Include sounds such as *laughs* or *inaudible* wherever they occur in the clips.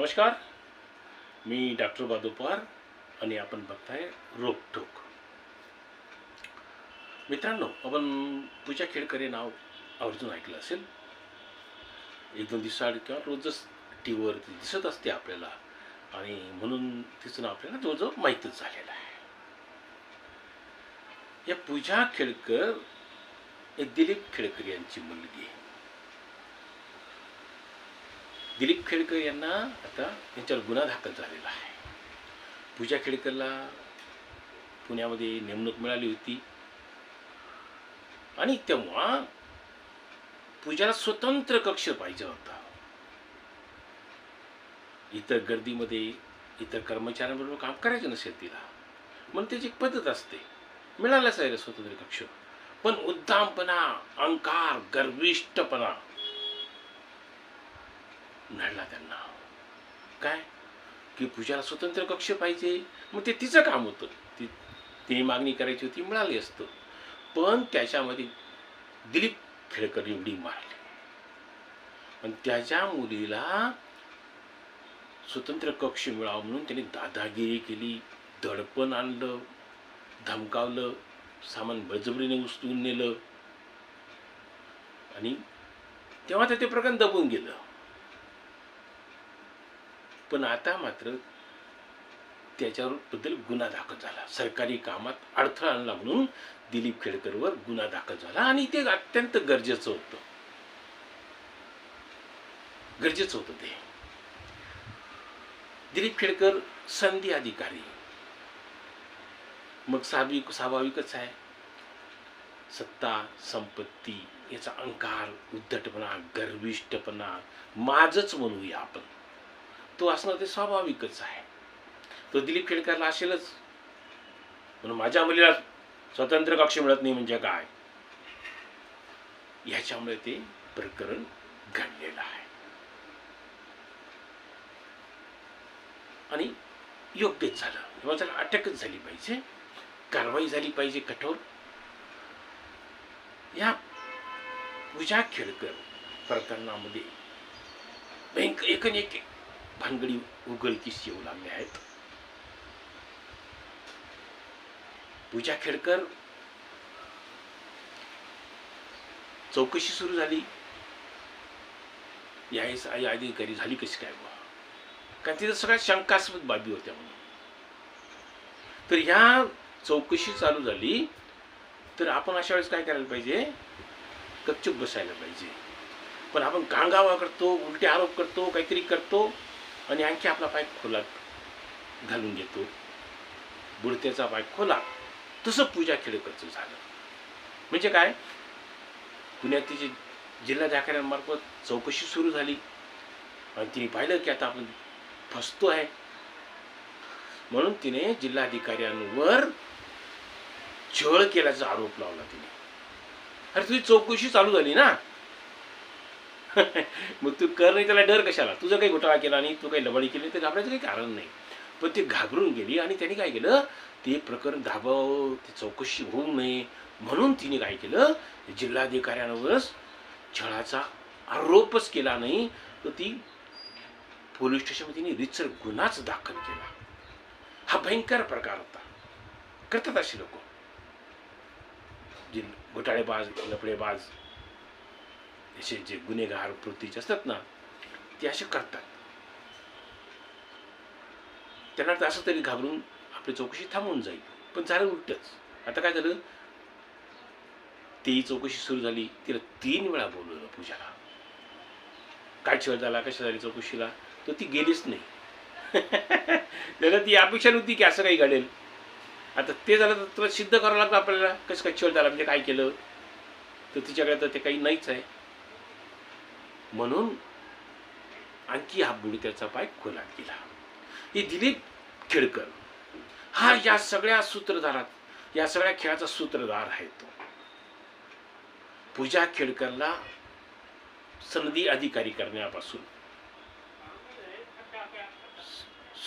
नमस्कार. मी डॉक्टर बादू पवार आणि आपण बघताय रोकठोक मित्रांनो आपण पूजा खेडकर हे नाव आवर्जून ऐकलं असेल. एक दोन दिवसाआड किंवा रोजच टी व्हीवर दिसत असते आपल्याला आणि म्हणून तिचं नाव आपल्याला जवळजवळ माहीतच झालेलं आहे. या पूजा खेडकर हे दिलीप खेडकर यांची मुलगी आहे दिलीप खेडकर यांना आता यांच्यावर गुन्हा दाखल झालेला आहे. पूजा खेडकरला पुण्यामध्ये नेमणूक मिळाली होती. आणि तेव्हा पूजाला स्वतंत्र कक्ष पाहिजे होता. इतर गर्दीमध्ये इतर कर्मचाऱ्यांबरोबर काम करायचं नसेल तिला. मग त्याची एक पद्धत असते. मिळालंच आहे स्वतंत्र कक्ष. पण उद्दामपणा अहंकार गर्विष्टपणा नडला त्यांना. काय? की पूजाला स्वतंत्र कक्ष पाहिजे. मग ते तिचं काम होतं. ती तिने मागणी करायची होती मिळाली असतं. पण त्याच्यामध्ये दिलीप खेळकर एवढी मारली. आणि त्याच्या मुलीला स्वतंत्र कक्ष मिळावं म्हणून त्याने दादागिरी केली दडपण आणलं धमकावलं सामान बळजबरीने उचलून नेलं. आणि तेव्हा तर ते प्रकरण दबून गेलं. पण आता मात्र त्याच्यावर बद्दल गुन्हा दाखल झाला. सरकारी कामात अडथळा आणला म्हणून दिलीप खेडकरवर गुन्हा दाखल झाला आणि ते अत्यंत गरजेचं होतं. गरजेचं होतं ते. दिलीप खेडकर संधी अधिकारी. मग स्वाभाविक स्वाभाविकच आहे. सत्ता संपत्ती याचा अंकार उद्धटपणा गर्विष्टपणा माझच म्हणूया आपण. तो असणं ते स्वाभाविकच आहे. तो दिलीप खेडकरला असेलच. म्हणून माझ्या मुलीला स्वतंत्र कक्ष मिळत नाही म्हणजे काय? ह्याच्यामुळे ते प्रकरण घडलेलं आहे. आणि योग्यच झालं. किंवा त्याला अटकच झाली पाहिजे. कारवाई झाली पाहिजे कठोर. या पूजा खेडकर प्रकरणामध्ये बँक एकन एक भानगडी उगलकीस येऊ लागल्या आहेत. पूजा खेडकर चौकशी सुरू झाली. यावेळेस आई अधिकारी झाली कशी काय बुवा? कारण तिथं सगळ्या शंकास्पद बाबी होत्या म्हणून. तर ह्या चौकशी चालू झाली तर आपण अशा वेळेस काय करायला पाहिजे? कच्चूप बसायला पाहिजे. पण आपण कांगावा करतो उलटे आरोप करतो काहीतरी करतो आणि आणखी आपला पाय खोला घालून घेतो. बुडत्याचा पाय खोला. तसं पूजा खेडेकरचं झालं. म्हणजे काय? पुण्यात तिची जिल्हाधिकाऱ्यांमार्फत चौकशी सुरू झाली. आणि तिने पाहिलं की आता आपण फसतो आहे. म्हणून तिने जिल्हाधिकाऱ्यांवर छळ केल्याचा आरोप लावला तिने. अरे तुझी चौकशी चालू झाली ना? *laughs* मग तू कर नाही त्याला डर कशाला? तुझं काही घोटाळा केला आणि तू काही लबाडी केली तर घाबरायचं काही कारण नाही. पण ती घाबरून गेली आणि त्यांनी काय केलं? ते प्रकरण धाबावं ते चौकशी होऊ नये म्हणून तिने काय केलं? जिल्हाधिकाऱ्यांवरच छळाचा आरोपच केला नाही तर ती पोलीस स्टेशनमध्ये तिने रिचर गुन्हाच दाखल केला. हा भयंकर प्रकार होता. करतात असे लोक. जिल घोटाळेबाज लपडेबाज असे जे गुन्हेगार वृत्तीचे असतात ना ते असे करतात. त्यांना तर असं तरी घाबरून आपली चौकशी थांबून जाईल. पण झालं उलटच. आता काय झालं? ती चौकशी सुरू झाली तिला तीन वेळा बोलवलं पूजाला. काय छळ झाला कशा झाली चौकशीला? तर ती गेलीच नाही. *laughs* त्याला ती अपेक्षा नव्हती की असं काही घडेल. आता ते झालं तर तुला सिद्ध करावं लागतं आपल्याला. कसं काय छळ झाला म्हणजे काय केलं? तर तिच्याकडे तर ते काही नाहीच आहे. म्हणून आणखी हा बुडत्याचा पाय खोलात गेला. हे दिलीप खेडकर. हा या सगळ्या सूत्रधारात या सगळ्या खेळाचा सूत्रधार आहे तो. पूजा खेडकरला सनदी अधिकारी करण्यापासून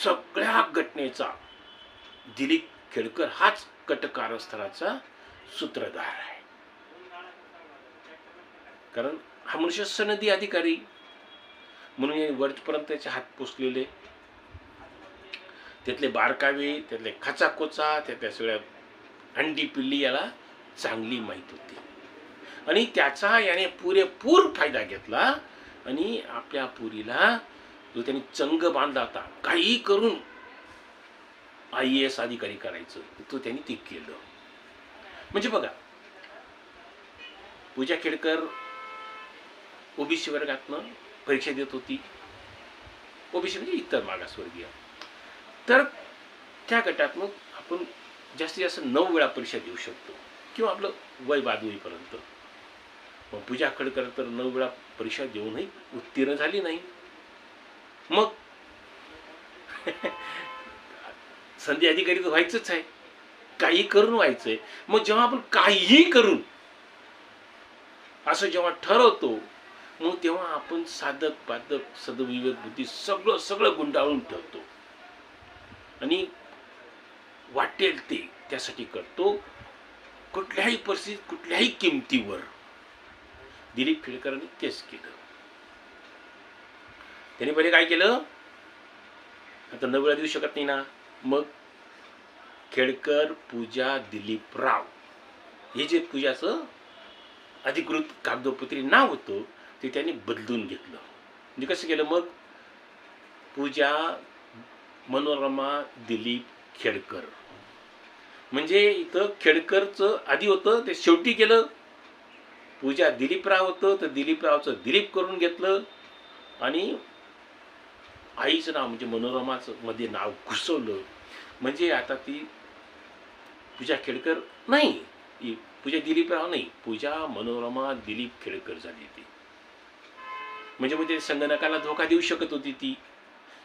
सगळ्या घटनेचा दिलीप खेडकर हाच कटकारस्थळाचा सूत्रधार आहे. कारण हा मनुष्य सनदी अधिकारी. म्हणून यांनी वरपर्यंत त्याचे हात पोचलेले त्यातले बारकावे त्यातले खचाखोचा त्यातल्या सगळ्या अंडी पिल्ली याला चांगली माहीत होती. आणि त्याचा याने पुरेपूर फायदा घेतला आणि आपल्या पुरीला जो त्यांनी चंग बांधला होता काही करून आय एस अधिकारी करायचं तो त्यांनी ते केलं. म्हणजे बघा पूजा खेडकर ओबीसी वर्गातनं परीक्षा देत होती. ओबीसी म्हणजे इतर मागासवर्गीय. तर त्या गटात मग आपण जास्तीत जास्त नऊ वेळा परीक्षा देऊ शकतो. किंवा आपलं वय बाद होईपर्यंत मग पूजा खडकर तर नऊ वेळा परीक्षा देऊनही उत्तीर्ण झाली नाही. मग *laughs* संधी अधिकारी तर व्हायचंच आहे. काही करून व्हायचंय. मग जेव्हा आपण काहीही करून असं जेव्हा ठरवतो मग तेव्हा आपण साधक पाधक सदविवेक बुद्धी सगळं सगळं गुंडाळून ठेवतो. आणि वाटेल ते त्यासाठी करतो. कुठल्याही परिस्थितीत कुठल्याही किमतीवर दिलीप खेडकरांनी तेच केलं. त्याने पहिले काय केलं? आता नवळा देऊ शकत नाही ना. मग खेडकर पूजा दिलीप राव हे जे पूजाचं अधिकृत कागदोपत्री नाव होतं ते त्यांनी बदलून घेतलं. म्हणजे कसं केलं मग? पूजा मनोरमा दिलीप खेडकर. म्हणजे इथं खेडकरचं आधी होतं ते शेवटी केलं. पूजा दिलीपराव होतं तर दिलीपरावचं दिलीप करून घेतलं. आणि आईचं नाव म्हणजे मनोरमाचं मध्ये नाव घुसवलं. म्हणजे आता ती पूजा खेडकर नाही. पूजा दिलीपराव नाही. पूजा मनोरमा दिलीप खेडकर झाली ती म्हणजे म्हणजे संगणकाला धोका देऊ शकत होती ती.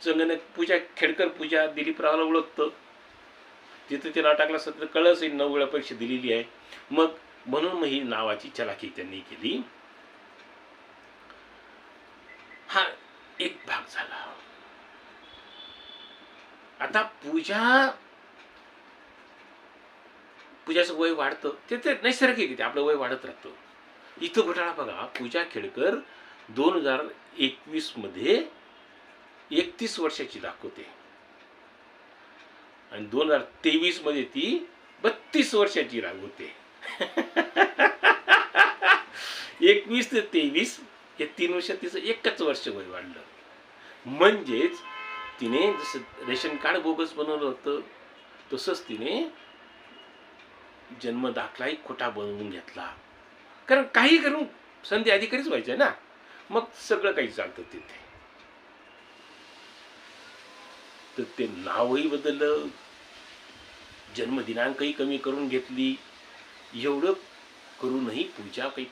संगणक पूजा खेडकर पूजा दिलीपरावला ओळखतं. तिथं ते नाटकला सत्र कळस ही नऊ वेळा परीक्षा दिलेली आहे. मग म्हणून मग ही नावाची चलाखी त्यांनी केली. हा एक भाग झाला. आता पूजा पूजाचं वय वाढतं. ते ते नैसर्गिक ते आपलं वय वाढत राहतं. इथं घोटाळा बघा पूजा खेडकर दोन हजार एकवीसमध्ये एकतीस वर्षाची दाखवते. आणि दोन हजार तेवीसमध्ये ती बत्तीस वर्षाची रागवते. *laughs* एकवीस ते तेवीस हे तीन वर्षात तिचं एकच वर्ष वय वाढलं. म्हणजेच तिने जसं रेशन कार्ड बोगस बनवलं होतं तसंच तिने जन्म दाखलाही खोटा बनवून घेतला. कारण काही करून संधी अधिकारीच व्हायचं ना. मग सगळं काही चालतं तिथे. तर ते नावही बदललं. जन्मदिनांकही कमी करून घेतली. एवढं करूनही पूजा काही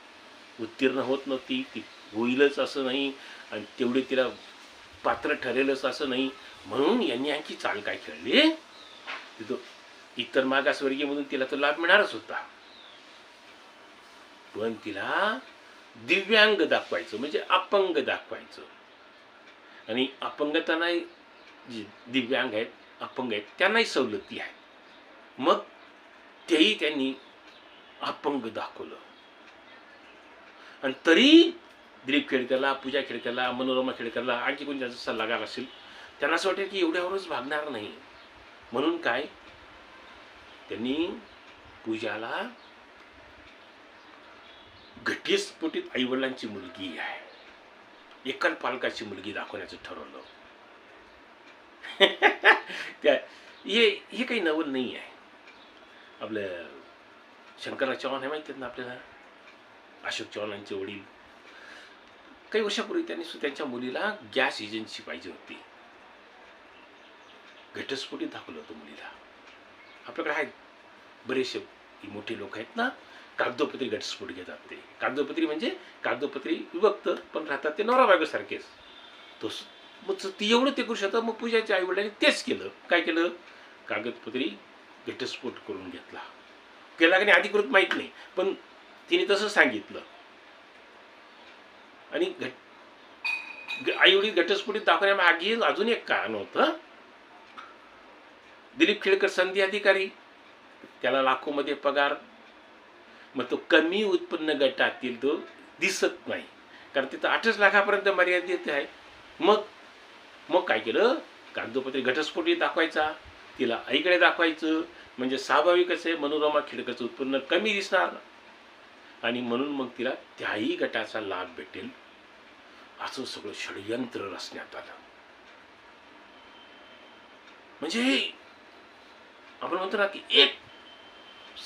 उत्तीर्ण होत नव्हती. ती होईलच असं नाही आणि तेवढे तिला पात्र ठरेलच असं नाही. म्हणून यांनी आणखी चाल काय खेळली? तिथं इतर मागासवर्गीयमधून तिला तो लाभ मिळणारच होता. पण तिला दिव्यांग दाखवायचं म्हणजे अपंग दाखवायचं. आणि अपंगता नाही दिव्यांग आहेत अपंग आहेत त्यांनाही सवलती आहेत. मग तेही त्यांनी अपंग दाखवलं. आणि तरी दिलीप खेडकरला पूजा खेडकरला मनोरमा खेडकरला आणखी कोणी त्याचा सल्लागार असेल त्यांना असं वाटेल की एवढ्यावरच भागणार नाही. म्हणून काय? त्यांनी पूजाला घटस्फोटीत आईवडिलांची मुलगी आहे. एकल पालकाची मुलगी दाखवण्याचं ठरवलं. *laughs* त्या हे हे काही नवल नाही आहे. आपलं शंकरराव चव्हाण हे माहिती आहेत ना आपल्याला? अशोक चव्हाणांचे वडील. काही वर्षापूर्वी त्यांनी त्यांच्या मुलीला गॅस एजन्सी पाहिजे होती. घटस्फोटीत दाखवलं होतं मुलीला. आपल्याकडे आहेत बरेचसे मोठे लोक आहेत ना? कागदोपत्री घटस्फोट घेतात ते. कागदोपत्री म्हणजे कागदोपत्री विभक्त पण राहतात ते नवरा बायकोसारखेच. तो मग ती एवढं ते करू शकतात मग पूजाच्या आईवडिलांनी तेच केलं. काय केलं? कागदपत्री घटस्फोट करून घेतला. केला की नाही अधिकृत माहीत नाही पण तिने तसं सांगितलं. आणि घट आईवडील घटस्फोटीत दाखवण्यामागे अजून एक कारण होतं. दिलीप खेडकर संधी अधिकारी त्याला लाखोमध्ये पगार मग तो कमी उत्पन्न गटातील तो दिसत नाही. कारण तिथं आठच लाखापर्यंत मर्यादित आहे. मग मग काय केलं? कागदोपत्री घटस्फोटी दाखवायचा. तिला आईकडे दाखवायचं. म्हणजे स्वाभाविकच आहे मनोरमा खिडकचं उत्पन्न कमी दिसणार. आणि म्हणून मग तिला त्याही गटाचा लाभ भेटेल. असं सगळं षडयंत्र रचण्यात आलं. म्हणजे आपण म्हणतो ना की एक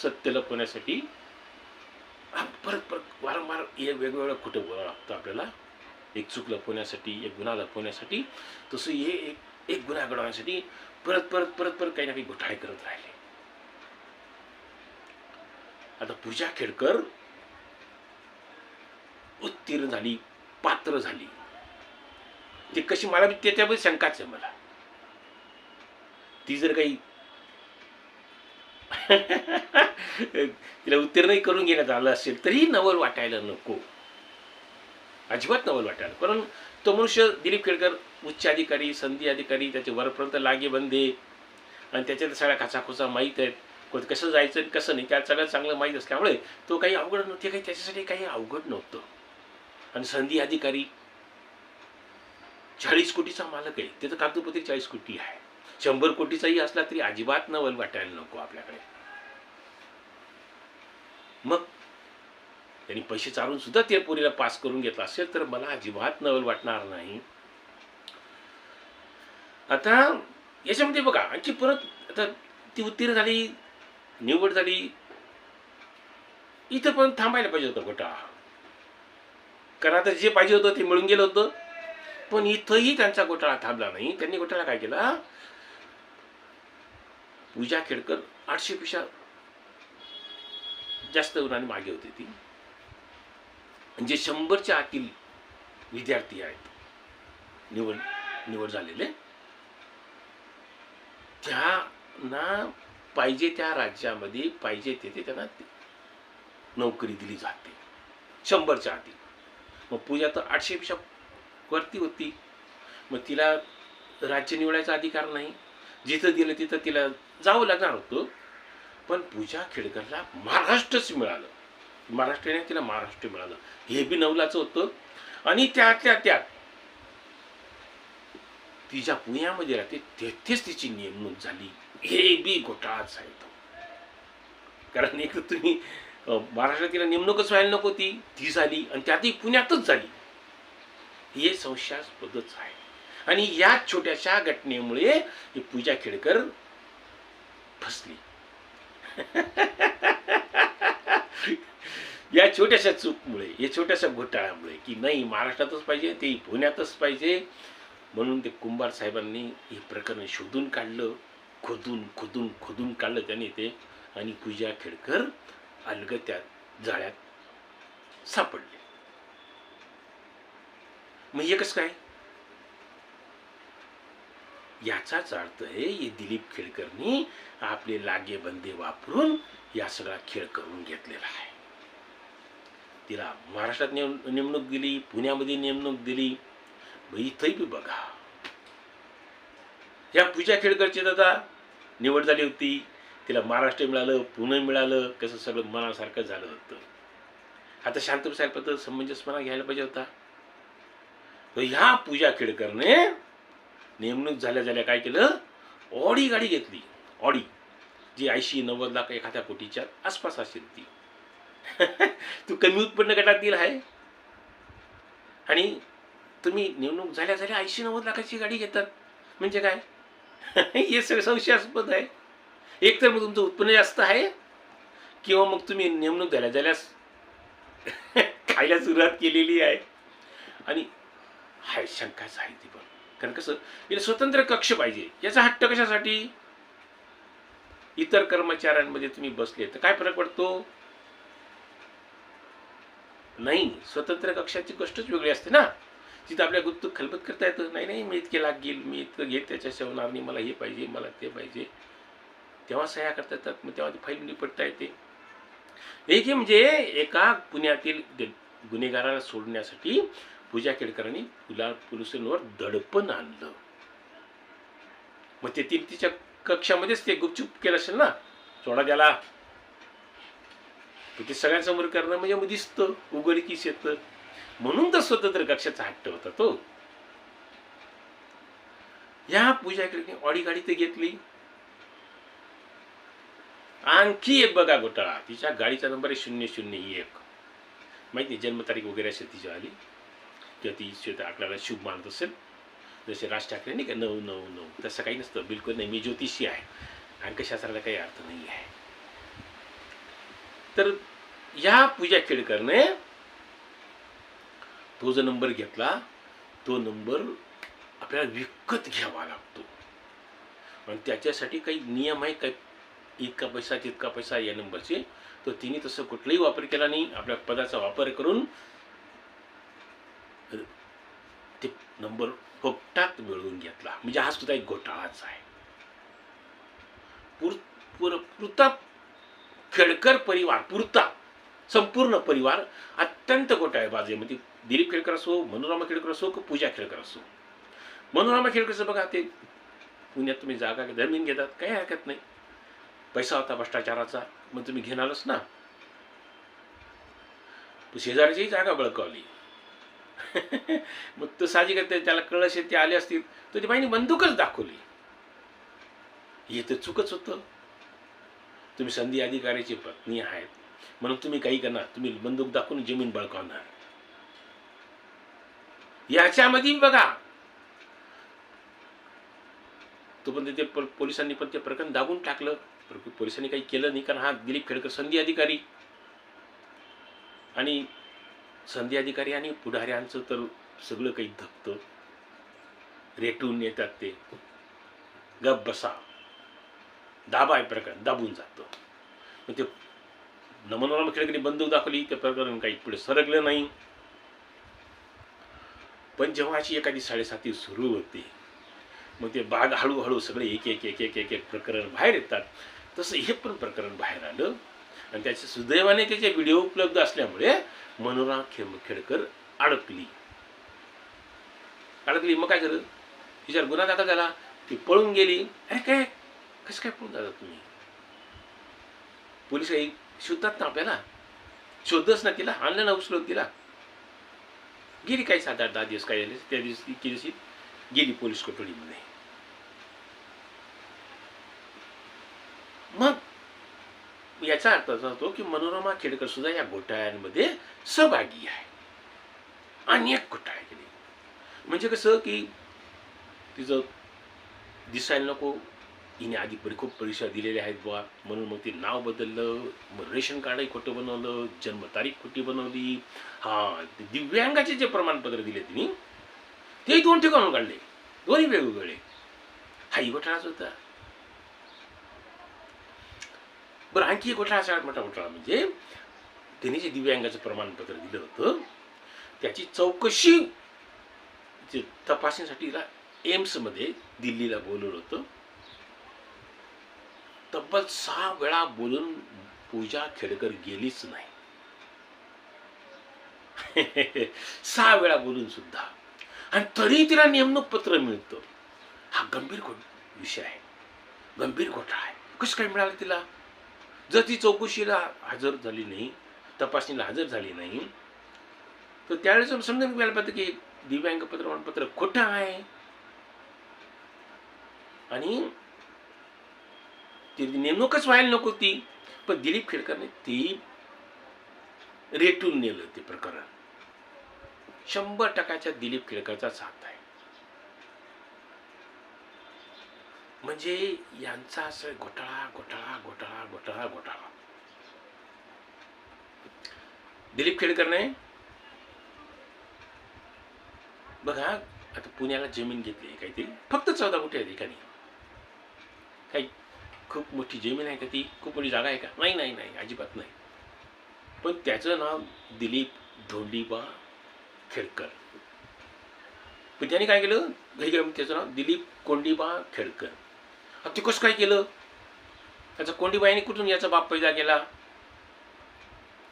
सत्य लपवण्यासाठी परत परत वारंवार एक वेगवेगळं खोटं बोलावं लागतं आपल्याला? एक चूक लपवण्यासाठी एक गुन्हा लपवण्यासाठी तसं हे एक एक गुन्हा घडवण्यासाठी परत परत परत परत काही ना काही घोटाळे करत राहिले. आता पूजा खेडकर उत्तीर्ण झाली पात्र झाली. ते कशी मला त्याच्याबद्दल शंकाच आहे मला. ती जर काही *laughs* *laughs* तिला उत्तीर्णही करून घेण्यात आलं असेल तरी नवल वाटायला नको. अजिबात नवल वाटायला कारण तो मनुष्य दिलीप केळकर उच्च अधिकारी संधी अधिकारी त्याचे वरपर्यंत लागे बंदे आणि त्याच्यात सगळ्या खाचाखोचा माहीत आहेत. कोण कसं जायचं आणि कसं नाही त्यात सगळं चांगलं माहीत असल्यामुळे तो काही अवघड नव्हते काही त्याच्यासाठी काही अवघड नव्हतं. आणि संधी अधिकारी चाळीस कोटीचा मालक आहे. त्याचं कागदोपत्री चाळीस कोटी आहे. शंभर कोटीचाही असला तरी अजिबात नवल वाटायला नको आपल्याकडे. मग? त्यांनी पैसे चालून सुद्धा त्या पास करून घेतला असेल तर मला अजिबात नवल वाटणार नाही. आता याच्यामध्ये बघा आणखी परत आता ती उत्तीर्ण झाली निवड झाली इथं पण थांबायला पाहिजे होतं घोटाळा कारण आता जे पाहिजे होतं ते मिळून गेलं होतं. पण इथंही त्यांचा घोटाळा थांबला नाही. त्यांनी घोटाळा काय केला? पूजा खेडकर आठशे पेक्षा जास्त गुणांनी मागे होती ती. म्हणजे शंभरच्या आतील विद्यार्थी आहेत. निवड निवड झालेले. त्यांना पाहिजे त्या राज्यामध्ये पाहिजे तेथे त्यांना ते- नोकरी दिली जाते. शंभरच्या आधी मग पूजा तर आठशेपेक्षा वरती होती. मग तिला राज्य निवडायचा अधिकार नाही. जिथं दिलं तिथं तिला जावं लागणार होतं. पण पूजा खेडकरला महाराष्ट्रच मिळालं. महाराष्ट्राने तिला महाराष्ट्र मिळालं. हे बी नवलाचं होतं. आणि त्यातल्या त्यात तिच्या पुण्यामध्ये राहते तेथेच तिची नेमणूक झाली. हे बी घोटाळाच आहे तो. कारण एक तुम्ही महाराष्ट्रात तिला नेमणूकच व्हायला नको ती. ती झाली आणि त्यातही पुण्यातच झाली. हे संशयास्पदच आहे. आणि या छोट्याशा घटनेमुळे ही पूजा खेडकर फसली. *laughs* या छोट्याशा चूकमुळे या छोट्याशा घोटाळ्यामुळे की नाही महाराष्ट्रातच पाहिजे ते पुण्यातच पाहिजे म्हणून ते कुंभार साहेबांनी हे प्रकरण शोधून काढलं खोदून खोदून खोदून काढलं त्याने ते आणि पूजा खेडकर अलगत्यात जाळ्यात सापडले. मग हे कसं काय? याचाच अर्थ आहे हे दिलीप खेळकरनी आपले लागे बंदे वापरून या सगळा खेळ करून घेतलेला आहे. तिला महाराष्ट्रात नेम नेमणूक दिली पुण्यामध्ये नेमणूक दिली इथंही बी बघा. या पूजा खेडकरची दादा निवड झाली होती. तिला महाराष्ट्र मिळालं पुणे मिळालं कसं सगळं मनासारखं झालं होतं. आता शांत बसायला समंजस समंजसपणा घ्यायला पाहिजे होता. ह्या पूजा खेडकरने नेमणूक झाल्या झाल्या काय केलं? ऑडी गाडी घेतली. ऑडी. जी ऐंशी नव्वद लाख एखाद्या कोटीच्या आसपास असेल ती. *laughs* तू कमी उत्पन्न गटातील आहे. आणि तुम्ही नेमणूक झाल्या झाल्या ऐंशी नव्वद लाखाची गाडी घेतात. म्हणजे काय? *laughs* हे सगळं संशयास्पद आहे. एक तर मग तुमचं उत्पन्न जास्त आहे. किंवा मग तुम्ही नेमणूक झाल्या झाल्यास *laughs* खायला सुरुवात केलेली आहे. आणि हाय शंकाच आहे ती पण कारण कसं? याला स्वतंत्र कक्ष पाहिजे. याचा हट्ट कशासाठी? इतर कर्मचाऱ्यांमध्ये तुम्ही बसले तर काय फरक पडतो? नाही. स्वतंत्र कक्षाची गोष्टच वेगळी असते ना. तिथं आपल्या गुप्त खलबत करता येतं. नाही नाही मी इतके लाग गेल मी इतकं घेत त्याच्या होणार मला हे पाहिजे मला ते पाहिजे. तेव्हा सह्या करता येतात. मग तेव्हा ती फाईल निपटता येते. एक म्हणजे एका पुण्यातील गुन्हेगाराला सोडण्यासाठी पूजा केडकरांनी पुला पोलिसांवर दडपण आणलं. मग ते तीन तिच्या कक्षामध्येच ते गुपचूप केलं असेल ना सोडा त्याला. तर ते सगळ्यांसमोर करणं म्हणजे मग दिसतं उघडकीस येतं. म्हणून तर स्वतंत्र कक्षाचा हट्ट होता तो. ह्या पूजा केळकरने ऑडी गाडी ते घेतली. आणखी एक बघा घोटाळा तिच्या गाडीचा नंबर आहे शून्य शून्य एक. माहिती जन्मतारीख वगैरे असेल तिच्या आली ती शेत आपल्याला शुभ मानत असेल जसे राज ठाकरे नाही का नऊ नऊ नऊ. तसं काही नसतं. बिलकुल नाही मी ज्योतिषी आहे. अंकशास्त्राला काही अर्थ नाही आहे. तर या पूजा केळकरने तो जो नंबर घेतला तो नंबर आपल्याला विकत घ्यावा लागतो. आणि त्याच्यासाठी काही नियम आहे काही इतका पैसा तितका पैसा या नंबरचे. तर तिने तसं कुठलाही वापर केला नाही. आपल्या पदाचा वापर करून ते नंबर फुकटात मिळवून घेतला. म्हणजे हा सुद्धा एक घोटाळाच आहे. पुर पुर पुरता खेडकर परिवार पुरता संपूर्ण परिवार अत्यंत घोटाळे बाजू म्हणजे दिलीप खेडकर असो मनोरमा खेडकर असो की पूजा खेडकर असो. मनोरमा खेडकरचं बघा ते पुण्यात तुम्ही जागा जमीन घेतात काही हरकत नाही. पैसा होता भ्रष्टाचाराचा मग तुम्ही घेणारच ना. शेजारचीही जागा बळकावली. मग तो साहजिकच त्याला कळलं असेल ते आले असतील तर ती बाईने बंदूकच दाखवली. हे तर चुकच होतं. तुम्ही संधी अधिकाऱ्याची पत्नी आहेत. म्हणून तुम्ही काही करणार तुम्ही बंदूक दाखवून जमीन बळकावणार. याच्यामध्ये बघा. तो पण ते पोलिसांनी पण ते प्रकरण दाबून टाकलं. पोलिसांनी काही केलं नाही कारण हा दिलीप खेडकर संधी अधिकारी. आणि संधी अधिकारी आणि पुढाऱ्यांचं तर सगळं काही धकतं रेटून येतात ते. गप बसा. दाबाय प्रकरण दाबून जातं. मग ते नमनोरमा खेळकडे बंदूक दाखवली ते प्रकरण काही पुढे सरकलं नाही. पण जेव्हा अशी एखादी साडेसाती सुरू होते मग ते बाग हळूहळू सगळे एक एक एक एक एक एक प्रकरण बाहेर येतात. तसं हे पण प्रकरण बाहेर आलं. आणि त्याचे सुदैवाने त्याचे व्हिडिओ उपलब्ध असल्यामुळे मनोरमा खेम खेडकर अडकली. अडकली. मग काय झालं? तिच्यावर गुन्हा दाखल झाला. ती पळून गेली. अरे काय? कसं काय पळून जातात तुम्ही? पोलीस काही शोधतात ना आपल्याला? शोधच ना तिला. आणलं ना उचलून तिला. गेली काही सात आठ दहा दिवस काय झाले? त्या दिवशी इतके दिवशी गेली पोलीस कोठडीमध्ये. मग याचा अर्थ असा होतो की मनोरमा खेडकर सुद्धा या घोटाळ्यांमध्ये सहभागी आहे. अनेक घोटाळे केले म्हणजे कसं की तिचं दिसायला नको. हिने आधी परी खूप परीक्षा दिलेल्या आहेत बुवा. म्हणून मग ते नाव बदललं मग रेशन कार्डही खोटं बनवलं जन्मतारीख खोटी बनवली. हां दिव्यांगाचे जे प्रमाणपत्र दिले तिने ते दोन ठिकाणून काढले. दोन्ही वेगवेगळे. हाही घोटाळाच होता. बरं आणखी एक घोटाळा सगळ्यात मोठा घोटाळा म्हणजे तिने जे दिव्यांगाचं प्रमाणपत्र दिलं होतं. त्याची चौकशी तपासणीसाठी एम्समध्ये दिल्लीला बोलवलं होतं. तब्बल सहा वेळा बोलून पूजा खेडकर गेलीच नाही. *laughs* सहा वेळा बोलून सुद्धा. आणि तरी तिला नेमणूक पत्र मिळतं. हा गंभीर घोट विषय आहे. गंभीर घोटाळा आहे. कसं काय मिळालं तिला? जर ती चौकशीला हजर झाली नाही तपासणीला हजर झाली नाही तर त्यावेळेस समजून घ्यायला पाहिजे की दिव्यांग पत्र प्रमाणपत्र खोटं आहे? आणि ती नेमणूकच व्हायला नको ती पण दिलीप खेडकरने ती रेटून नेलं ते प्रकरण. शंभर टक्क्याच्या दिलीप खेडकरचाच हात आहे. म्हणजे यांचा असं घोटाळा घोटाळा घोटाळा घोटाळा घोटाळा. दिलीप खेडकरने बघा आता पुण्याला जमीन घेतली काहीतरी. फक्त चौदा कुठे आहे ठिकाणी. काही खूप मोठी जमीन आहे का ती? खूप मोठी जागा आहे का? नाही नाही नाही अजिबात नाही. पण त्याचं नाव दिलीप धोंडीबा खेडकर. पण त्याने काय केलं? घरी त्याचं नाव दिलीप कोंडीबा खेडकर. ते कसं काय केलं? त्याचा कोंडीबाईने कुठून याचा बाप पैदा केला?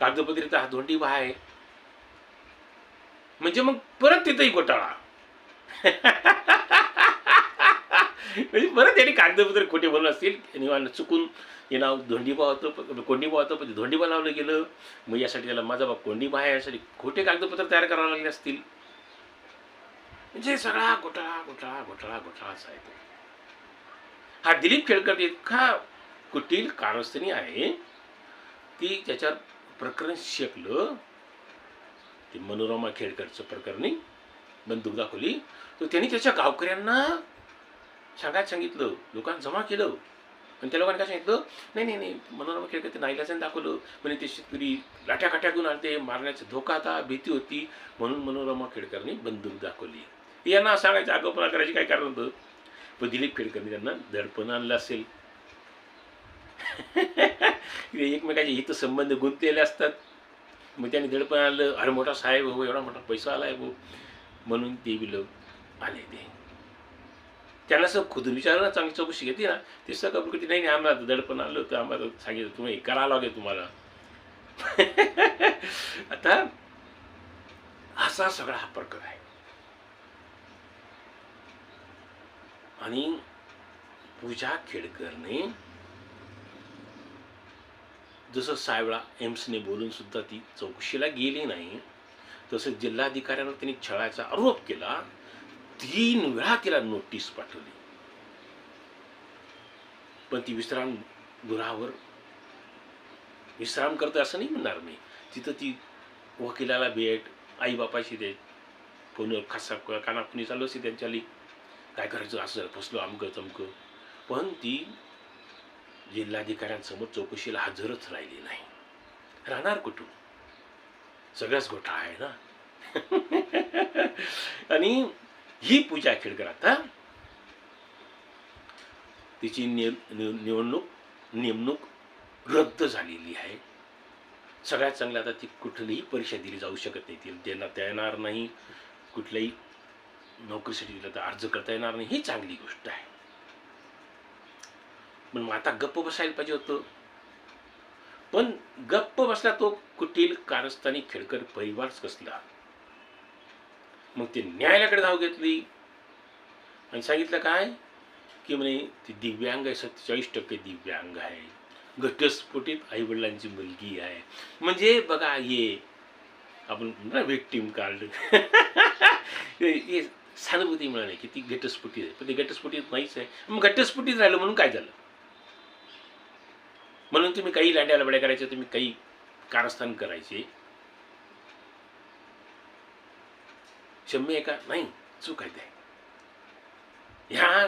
तर हा धोंडीबा आहे. म्हणजे मग परत तिथंही घोटाळा. म्हणजे परत त्याने कागदपत्र खोटे बनवलं असतील निवान चुकून हे नाव धोंडीबा होतं कोंडीबा होतं पण ते धोंडीबा लावलं गेलं. मग यासाठी त्याला माझा बाप कोंडीबा आहे यासाठी खोटे कागदपत्र तयार करावे लागले असतील. म्हणजे सगळा घोटाळा घोटाळा घोटाळा घोटाळाच आहे तो. हा दिलीप खेळकर इतका कुटील कारस्थानी आहे की ज्याच्यावर प्रकरण शेकलं. ते मनोरमा खेळकरचं प्रकरणी बंदूक दाखवली. तर त्यांनी त्याच्या गावकऱ्यांना सांगायला सांगितलं लोकांना जमा केलं. आणि त्या लोकांनी काय सांगितलं? नाही नाही नाही मनोरमा खेळकर ते नाईलाजाने दाखवलं. म्हणजे ते शेतकरी लाट्या काट्या घेऊन आले ते मारण्याचा धोका होता भीती होती. म्हणून मनोरमा खेळकरनी बंदूक दाखवली. यांना सांगायचं आगोपणा करायची काय कारण होतं? पण दिलीप खेडकरनी त्यांना दडपण आणलं असेल एकमेकाचे हित संबंध गुंतलेले असतात मग त्यांनी दडपण आणलं अरे मोठा साहेब हो एवढा मोठा पैसा आलाय हो म्हणून ते बी लोक आले ते त्यांना सगळं खुदून विचारलं चांगली चौकशी घेते ना ते सगळं कबूल करते नाही नाही आम्हाला दडपण आणलं होतं आम्हाला सांगितलं तुम्ही करावं लागेल तुम्हाला आता असा सगळा हा प्रकार आहे आणि पूजा खेडकरने जसं सायवळा एम्सने बोलून सुद्धा ती चौकशीला गेली नाही तसं जिल्हाधिकाऱ्यांवर त्यांनी छळाचा आरोप केला तीन वेळा तिला नोटीस पाठवली. पण ती विश्राम गृहावर विश्राम करते असं नाही म्हणणार मी. तिथं ती वकिलाला भेट आईबापाशी दे फोनवर खासा कानापुनी चालू असते त्यांच्याली. काय करायचं असं फसलो अमकं चमकं पण ती जिल्हाधिकाऱ्यांसमोर चौकशीला हजरच राहिली नाही. राहणार कुठून? सगळाच घोटाळा आहे ना? *laughs* आणि ही पूजा खेडकर आता तिची निव- निवडणूक नेमणूक रद्द झालेली आहे. सगळ्यात चांगलं आता ती कुठलीही परीक्षा दिली जाऊ शकत नाही. ती देण्यात येणार नाही. कुठल्याही नोकरीसाठी तिला तर अर्ज करता येणार नाही ही चांगली गोष्ट आहे. पण मग आता गप्प बसायला पाहिजे होतं. पण गप्प बसला तो कुटील कारस्थानी खेडकर परिवारच कसला? मग ते न्यायालयाकडे धाव घेतली. आणि सांगितलं काय? की म्हणे ती दिव्यांग आहे सत्तेचाळीस टक्के दिव्यांग आहे. घटस्फोटीत आईवडिलांची मुलगी आहे. म्हणजे बघा ये आपण ना विक्टीम कार्ड *laughs* हे सहानुभूती मिळाली की ती घटस्फुटी आहे. पण ती घटस्फुटीत नाहीच आहे. मग घटस्फुटीत राहिलं म्हणून काय झालं? म्हणून तुम्ही काही लांड्या लबड्या करायचे तुम्ही काही कारस्थान करायचे. क्षम्य आहे का? नाही चूक आहे ते. ह्या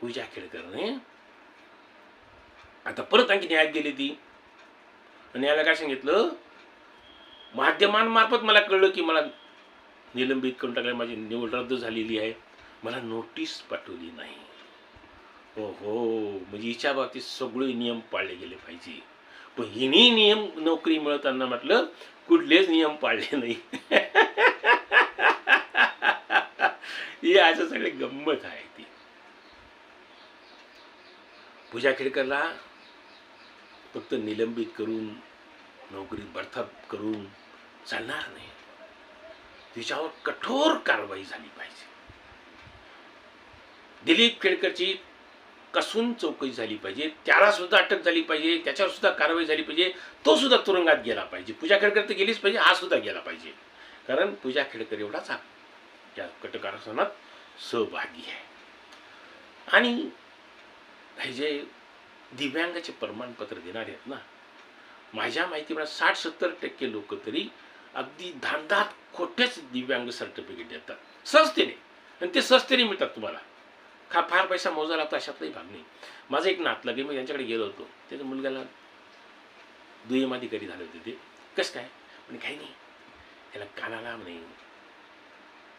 पूजा खेळकरने आता परत आणखी न्यायात गेली ती. आणि याला काय सांगितलं? माध्यमांमार्फत मला कळलं की मला निलंबित करून टाकले माझी निवड रद्द झालेली आहे. मला नोटीस पाठवली नाही. हो हो म्हणजे हिच्या बाबतीत सगळे नियम पाळले गेले पाहिजे. पण हिने नियम नोकरी मिळताना म्हटलं कुठलेच नियम पाळले नाही. *laughs* ही आज सगळे गंमत आहे ती. पूजा खेडकरला फक्त निलंबित करून नोकरी बडतर्फ करून चालणार नाही. तिच्यावर कठोर कारवाई झाली पाहिजे. दिलीप खेडकरची कसून चौकशी झाली पाहिजे त्याला सुद्धा अटक झाली पाहिजे त्याच्यावर सुद्धा कारवाई झाली पाहिजे तो सुद्धा तुरुंगात गेला पाहिजे. पूजा खेडकर तर गेलीच पाहिजे हा सुद्धा गेला पाहिजे. कारण पूजा खेडकर एवढाच हा या कटकारस्थानात सहभागी आहे. आणि हे जे दिव्यांगाचे प्रमाणपत्र देणारे आहेत ना माझ्या माहितीप्रमाणे साठ सत्तर टक्के लोक तरी अगदी धांदात खोटेच दिव्यांग सर्टिफिकेट देतात. सहजतेने आणि ते सहजतेने मिळतात तुम्हाला. खा फार पैसा मोजा लागतो अशातलाही भाग नाही. माझं एक नातलं की मी त्यांच्याकडे गेलो होतो. त्याच्या मुलग्याला दुय्यम अधिकारी झाले होते ते. कसं काय? म्हणजे काही नाही. त्याला कानाला नाही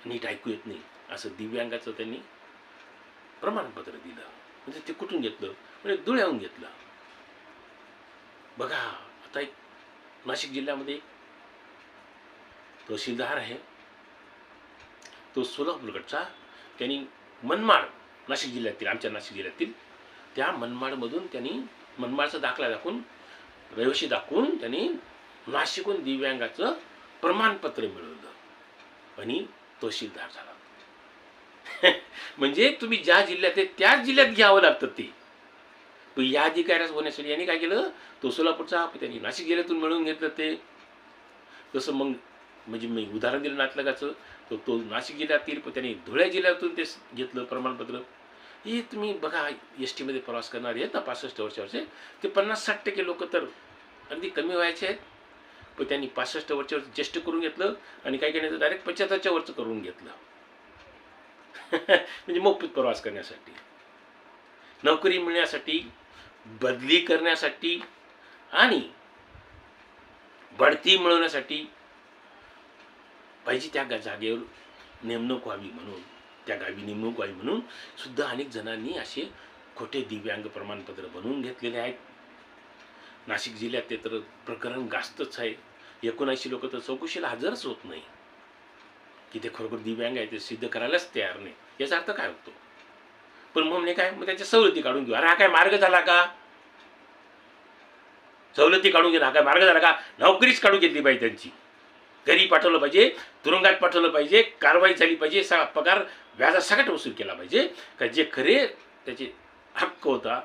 नीट ऐकू येत नाही. असं दिव्यांगाचं त्यांनी प्रमाणपत्र दिलं. म्हणजे ते कुठून घेतलं? म्हणजे धुळ्याहून घेतलं. बघा आता एक नाशिक जिल्ह्यामध्ये तहसीलदार आहे. तो सोलापूरकडचा त्यांनी मनमाड नाशिक जिल्ह्यातील आमच्या नाशिक जिल्ह्यातील त्या मनमाडमधून त्यांनी मनमाडचा दाखला दाखवून रहिवाशी दाखवून त्यांनी नाशिकहून दिव्यांगाचं प्रमाणपत्र मिळवलं आणि तहसीलदार झाला. *laughs* म्हणजे तुम्ही ज्या जिल्ह्यात आहे त्याच जिल्ह्यात घ्यावं लागतं ते. पण या अधिकाऱ्यास होण्यासाठी यांनी काय केलं? तो सोलापूरचा त्यांनी नाशिक जिल्ह्यातून मिळवून घेतलं ते. तसं मग म्हणजे मी उदाहरण दिलं नातलगाचं तर तो नाशिक जिल्ह्यातील पण त्यांनी धुळे जिल्ह्यातून ते घेतलं प्रमाणपत्र. हे तुम्ही बघा एस टीमध्ये प्रवास करणारे आहेत ना पासष्ट वर्षावरचे ते पन्नास साठ टक्के लोक तर अगदी कमी व्हायचे आहेत. पण त्यांनी पासष्ट वर्षावर ज्येष्ठ करून घेतलं आणि काही काही तर डायरेक्ट पंच्याहत्तरच्या वरचं करून घेतलं. *laughs* म्हणजे मोफत प्रवास करण्यासाठी. नोकरी मिळण्यासाठी बदली करण्यासाठी आणि बढती मिळवण्यासाठी पाहिजे त्या जागेवर नेमणूक व्हावी म्हणून. त्या गावी नेमणूक व्हावी म्हणून सुद्धा अनेक जणांनी असे खोटे दिव्यांग प्रमाणपत्र बनवून घेतलेले आहेत. नाशिक जिल्ह्यात ते तर प्रकरण गास्तच आहे. एकोणऐंशी लोक तर चौकशीला हजरच होत नाही. की ते खरोखर दिव्यांग आहे ते सिद्ध करायलाच तयार नाही. याचा अर्थ काय होतो? पण मग म्हणजे काय मग त्याच्या सवलती काढून घेऊ. अरे हा काय मार्ग झाला का? सवलती काढून घेणं हा काय मार्ग झाला का? नोकरीच काढून घेतली पाहिजे त्यांची. घरी पाठवलं पाहिजे तुरुंगात पाठवलं पाहिजे कारवाई झाली पाहिजे सगळा पगार व्याजासकट वसूल केला पाहिजे. का जे खरे त्याचे हक्क होता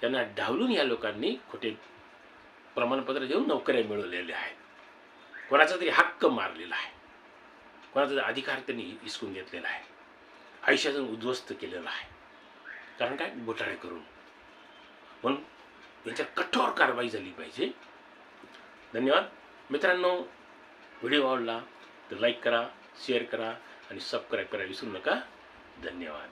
त्यांना डावलून या लोकांनी खोटे प्रमाणपत्र देऊन नोकऱ्या मिळवलेल्या आहेत. कोणाचा तरी हक्क मारलेला आहे. कोणाचा तरी अधिकार त्यांनी हिसकून घेतलेला आहे. आयुष्यातून उद्ध्वस्त केलेला आहे. कारण काय? घोटाळे करून. म्हणून यांच्यात कठोर कारवाई झाली पाहिजे. धन्यवाद. मित्रांनो व्हिडिओ आवडला तर लाईक करा शेअर करा आणि सबस्क्राईब करायला विसरू नका. धन्यवाद.